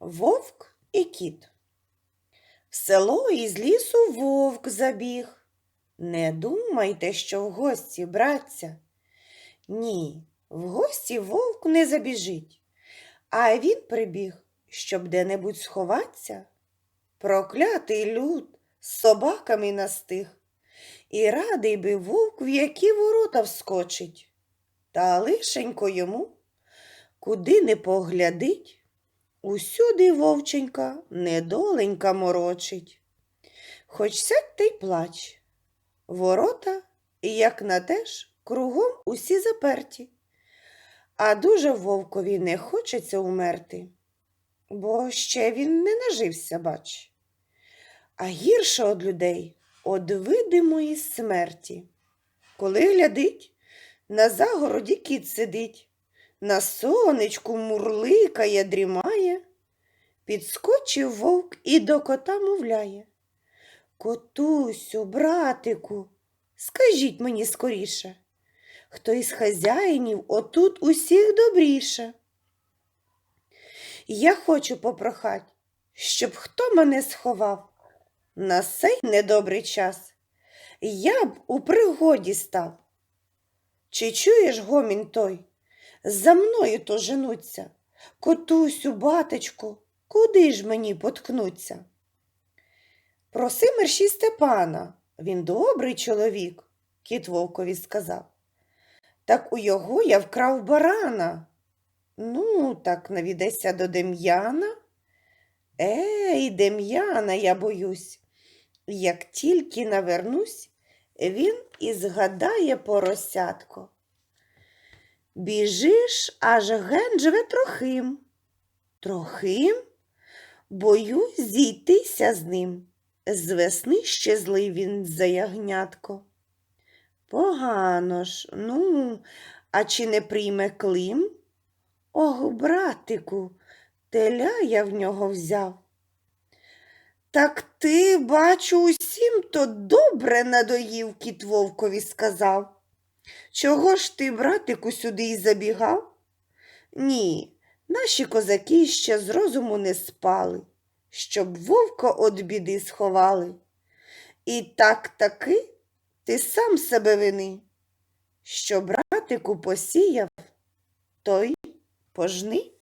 Вовк і кіт. В село із лісу вовк забіг. Не думайте, що в гості братця. Ні, в гості вовк не забіжить, а він прибіг, щоб де-небудь сховатися. Проклятий люд з собаками настиг, і радий би вовк в які ворота вскочить. Та лишенько йому, куди не поглядить, Усюди вовченька недоленька морочить. Хоч сядь та й плач. Ворота, як на теж, кругом усі заперті. А дуже вовкові не хочеться умерти, бо ще він не нажився, бач. А гірше од людей од видимої смерті. Коли глядить, на загороді кіт сидить. На сонечку мурликає, дрімає, підскочив вовк і до кота мовляє. Котусю, братику, скажіть мені скоріше, хто із хазяїнів отут усіх добріше. Я хочу попрохать, щоб хто мене сховав на сей недобрий час. Я б у пригоді став. Чи чуєш гомін той? За мною то женуться. Котусю, батечку, куди ж мені поткнуться? Проси мерщій Степана, він добрий чоловік, кіт вовкові сказав. Так у його я вкрав барана. Ну, так навідеся до Дем'яна. Ей, Дем'яна, я боюсь. Як тільки навернусь, він і згадає поросятко. Біжиш, аж ген живе трохим. Трохим? Боюсь зійтися з ним. З весни ще злий він за ягнятко. Погано ж, ну, а чи не прийме клим? Ох, братику, теля я в нього взяв. Так ти, бачу, усім то добре надоїв, кіт вовкові сказав. Чого ж ти, братику, сюди й забігав? Ні, наші козаки ще з розуму не спали, щоб вовка од біди сховали. І так таки ти сам себе вини, що братику посіяв, той пожни.